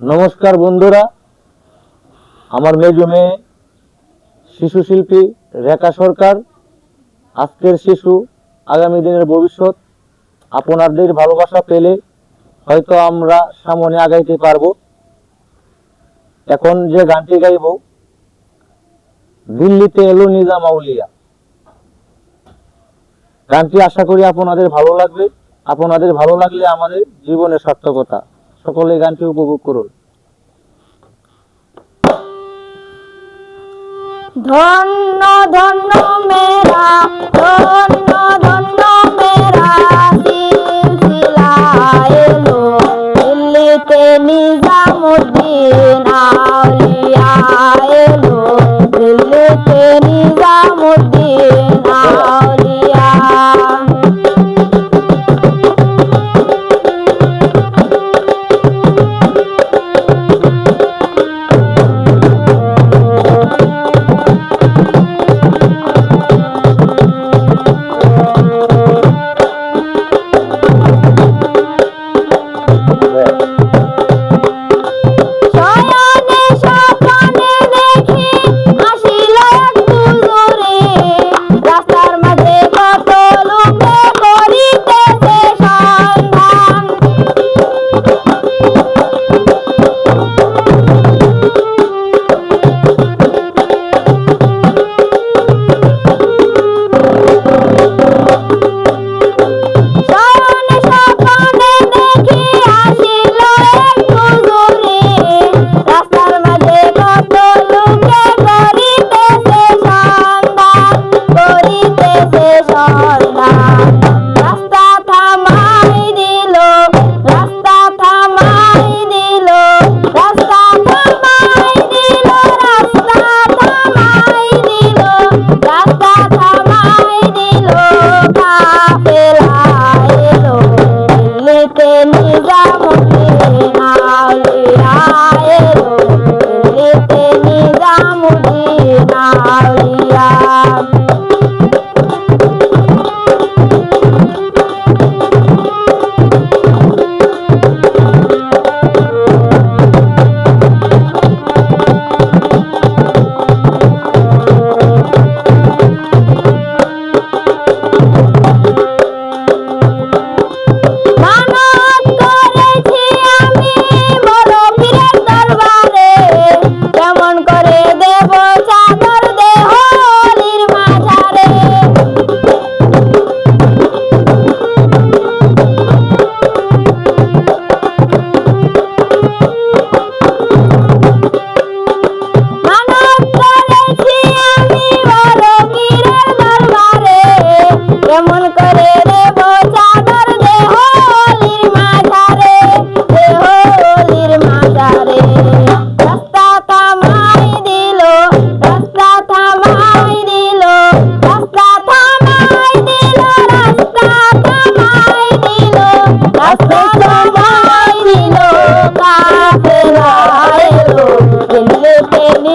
নমস্কার বন্ধুরা। আমার মেজো মেয়ে শিশু শিল্পী রেখা সরকার। আজকের শিশু আগামী দিনের ভবিষ্যৎ। আপনাদের ভালোবাসা পেলে হয়তো আমরা সামনে আগাইতে পারব। এখন যে গানটি গাইব, দিল্লিতে এলো নিজাম আউলিয়া। গানটি আশা করি আপনাদের ভালো লাগবে। আপনাদের ভালো লাগলে আমাদের জীবনের সার্থকতা। সকলে গানটি উপভোগ করুন। ধন্য ধন্য মেরা, ধন্য ধন্য এলো। দিল্লিতে নিজামুদ্দিন আউলিয়া এলো। দিল্লিতে নিজামুদ্দিন দিল্লিতে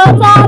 Oh,